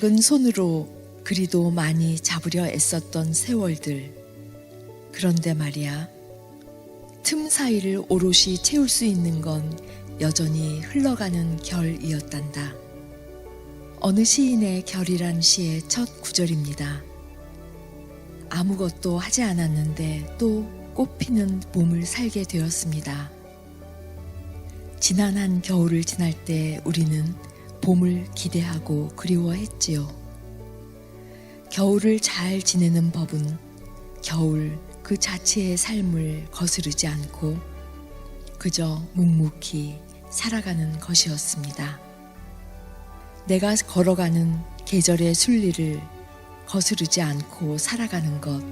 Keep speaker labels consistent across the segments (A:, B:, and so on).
A: 작은 손으로 그리도 많이 잡으려 애썼던 세월들. 그런데 말이야, 틈 사이를 오롯이 채울 수 있는 건 여전히 흘러가는 결이었단다. 어느 시인의 결이란 시의 첫 구절입니다. 아무것도 하지 않았는데 또 꽃피는 봄을 살게 되었습니다. 지난 한 겨울을 지날 때 우리는 봄을 기대하고 그리워했지요. 겨울을 잘 지내는 법은 겨울 그 자체의 삶을 거스르지 않고 그저 묵묵히 살아가는 것이었습니다. 내가 걸어가는 계절의 순리를 거스르지 않고 살아가는 것.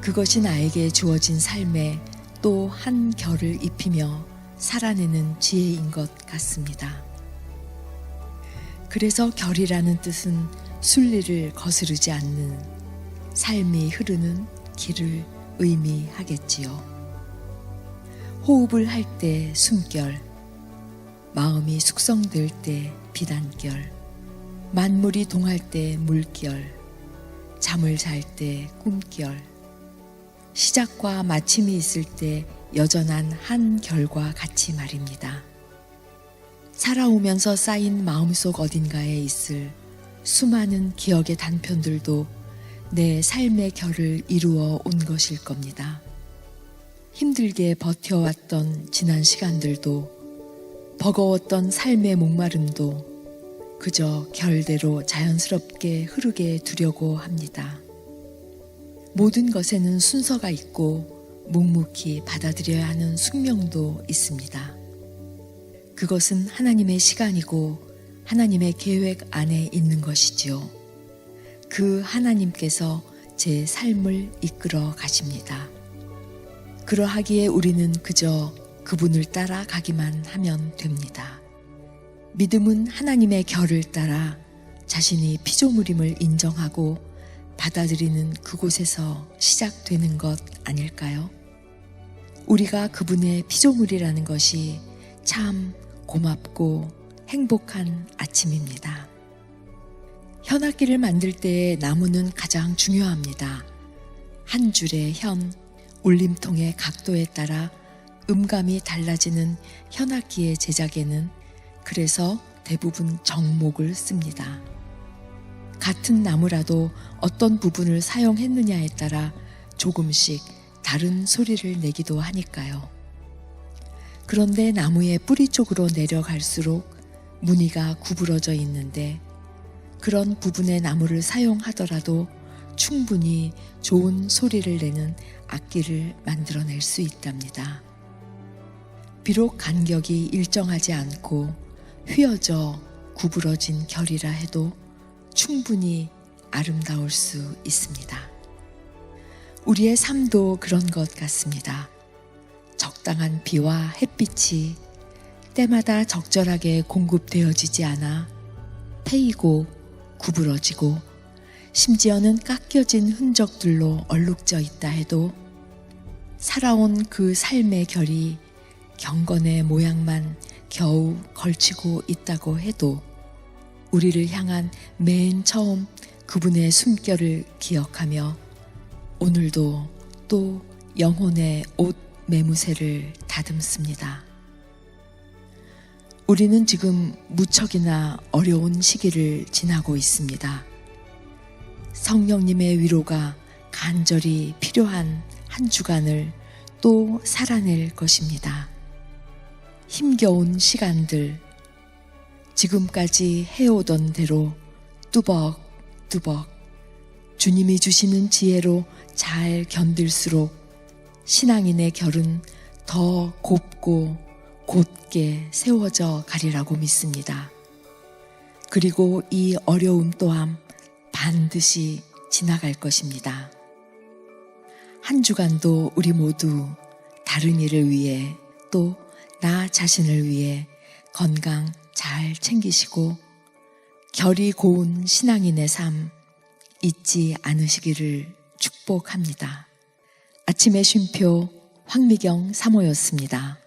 A: 그것이 나에게 주어진 삶에 또 한 결을 입히며 살아내는 지혜인 것 같습니다. 그래서 결이라는 뜻은 순리를 거스르지 않는 삶이 흐르는 길을 의미하겠지요. 호흡을 할 때 숨결, 마음이 숙성될 때 비단결, 만물이 동할 때 물결, 잠을 잘 때 꿈결, 시작과 마침이 있을 때 여전한 한 결과 같이 말입니다. 살아오면서 쌓인 마음속 어딘가에 있을 수많은 기억의 단편들도 내 삶의 결을 이루어 온 것일 겁니다. 힘들게 버텨왔던 지난 시간들도 버거웠던 삶의 목마름도 그저 결대로 자연스럽게 흐르게 두려고 합니다. 모든 것에는 순서가 있고 묵묵히 받아들여야 하는 숙명도 있습니다. 그것은 하나님의 시간이고 하나님의 계획 안에 있는 것이지요. 그 하나님께서 제 삶을 이끌어 가십니다. 그러하기에 우리는 그저 그분을 따라 가기만 하면 됩니다. 믿음은 하나님의 결을 따라 자신이 피조물임을 인정하고 받아들이는 그곳에서 시작되는 것 아닐까요? 우리가 그분의 피조물이라는 것이 참 고맙고 행복한 아침입니다. 현악기를 만들 때의 나무는 가장 중요합니다. 한 줄의 현, 울림통의 각도에 따라 음감이 달라지는 현악기의 제작에는 그래서 대부분 정목을 씁니다. 같은 나무라도 어떤 부분을 사용했느냐에 따라 조금씩 다른 소리를 내기도 하니까요. 그런데 나무의 뿌리 쪽으로 내려갈수록 무늬가 구부러져 있는데 그런 부분의 나무를 사용하더라도 충분히 좋은 소리를 내는 악기를 만들어낼 수 있답니다. 비록 간격이 일정하지 않고 휘어져 구부러진 결이라 해도 충분히 아름다울 수 있습니다. 우리의 삶도 그런 것 같습니다. 적당한 비와 햇빛이 때마다 적절하게 공급되어지지 않아 패이고 구부러지고 심지어는 깎여진 흔적들로 얼룩져 있다 해도 살아온 그 삶의 결이 경건의 모양만 겨우 걸치고 있다고 해도 우리를 향한 맨 처음 그분의 숨결을 기억하며 오늘도 또 영혼의 옷 매무새를 다듬습니다. 우리는 지금 무척이나 어려운 시기를 지나고 있습니다. 성령님의 위로가 간절히 필요한 한 주간을 또 살아낼 것입니다. 힘겨운 시간들, 지금까지 해오던 대로 뚜벅뚜벅 주님이 주시는 지혜로 잘 견딜수록 신앙인의 결은 더 곱고 곧게 세워져 가리라고 믿습니다. 그리고 이 어려움 또한 반드시 지나갈 것입니다. 한 주간도 우리 모두 다른 일을 위해 또 나 자신을 위해 건강 잘 챙기시고 결이 고운 신앙인의 삶 잊지 않으시기를 축복합니다. 아침의 쉼표 황미경 사모였습니다.